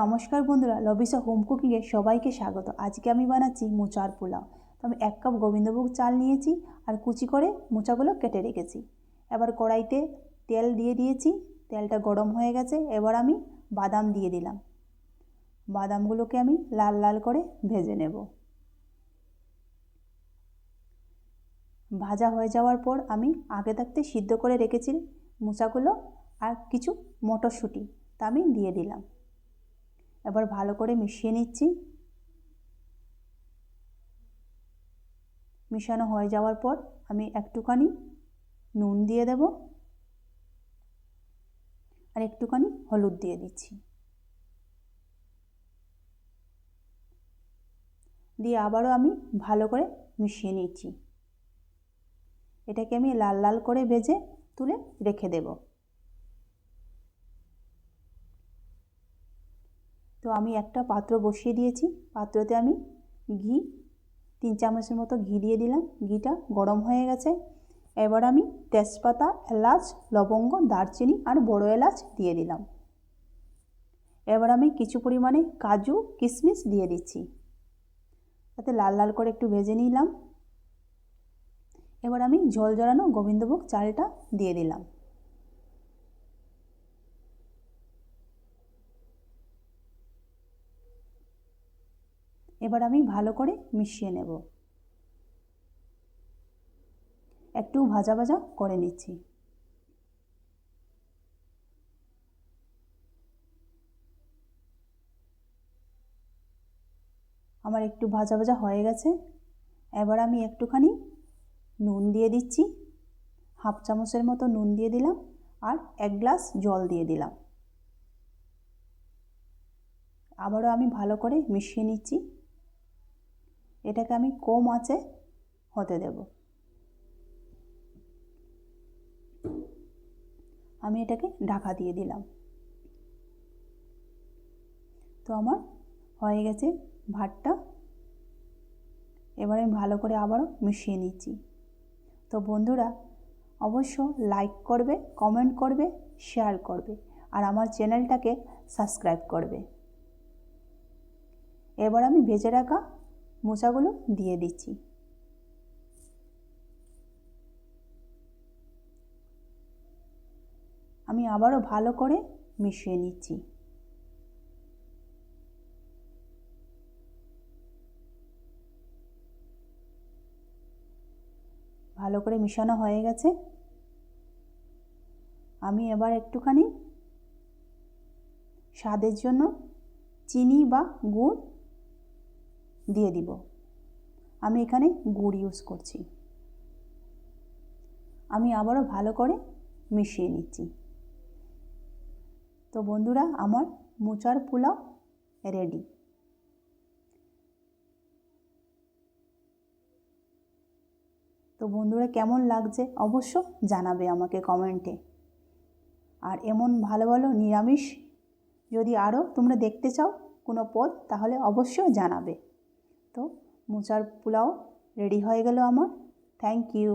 নমস্কার বন্ধুরা, লবিসা হোম কুকিংয়ে সবাইকে স্বাগত। আজকে আমি বানাচ্ছি মোচার পোলাও। তো আমি এক কাপ গোবিন্দভোগ চাল নিয়েছি আর কুচি করে মোচাগুলো কেটে রেখেছি। এবার কড়াইতে তেল দিয়ে দিয়েছি, তেলটা গরম হয়ে গেছে, এবার আমি বাদাম দিয়ে দিলাম। বাদামগুলোকে আমি লাল লাল করে ভেজে নেব। ভাজা হয়ে যাওয়ার পর আমি আগে থাকতে সিদ্ধ করে রেখেছি মোচাগুলো আর কিছু মটরশুঁটি, তা আমি দিয়ে দিলাম। এবার ভালো করে মিশিয়ে নিচ্ছি। মিশানো হয়ে যাওয়ার পর আমি একটুখানি নুন দিয়ে দেব আর একটুখানি হলুদ দিয়ে দিচ্ছি। দিয়ে আবারও আমি ভালো করে মিশিয়ে নিচ্ছি। এটাকে আমি লাল লাল করে ভেজে তুলে রেখে দেবো। তো আমি একটা পাত্র বসিয়ে দিয়েছি। পাত্রতে আমি ঘি, তিন চামচের মতো ঘি দিয়ে দিলাম। ঘিটা গরম হয়ে গেছে। এবার আমি তেজপাতা, এলাচ, লবঙ্গ, দারচিনি আর বড় এলাচ দিয়ে দিলাম। এবার আমি কিছু পরিমাণে কাজু, কিশমিশ দিয়ে দিচ্ছি। তাতে লাল লাল করে একটু ভেজে নিলাম। এবার আমি জল জড়ানো গোবিন্দভোগ চালটা দিয়ে দিলাম। এবার আমি ভালো করে মিশিয়ে নেব। একটু ভাজা ভাজা করে নিচ্ছি। আমার একটু ভাজা ভাজা হয়ে গেছে। এবার আমি একটুখানি নুন দিয়ে দিচ্ছি। হাফ চামচের মতো নুন দিয়ে দিলাম আর এক গ্লাস জল দিয়ে দিলাম। আবারও আমি ভালো করে মিশিয়ে নিচ্ছি। এটাকে আমি কম আঁচে হতে দেব। আমি এটাকে ঢাকা দিয়ে দিলাম। তো আমার হয়ে গেছে ভাতটা। এবার আমি ভালো করে আবারও মিশিয়ে নিচ্ছি। তো বন্ধুরা, অবশ্য লাইক করবে কমেন্ট করবে শেয়ার করবে, আর আমার চ্যানেলটাকে সাবস্ক্রাইব করবে। এবার আমি ভেজে রাখা মোচাগুলো দিয়ে দিচ্ছি। আমি আবারও ভালো করে মিশিয়ে নিচ্ছি। ভালো করে মিশানো হয়ে গেছে। আমি এবার একটুখানি স্বাদের জন্য চিনি বা গুড় দিয়ে দিব। আমি এখানে গুড় ইউজ করছি। আমি আবারও ভালো করে মিশিয়ে নিচ্ছি। তো বন্ধুরা, আমার মোচার পোলাও রেডি তো বন্ধুরা, কেমন লাগছে অবশ্য জানাবে আমাকে কমেন্টে আর এমন ভালো ভালো নিরামিষ যদি আরও তোমরা দেখতে চাও কোনো পদ, তাহলে অবশ্যই জানাবে। তো মোচার পোলাও রেডি হয়ে গেল আমার থ্যাংক ইউ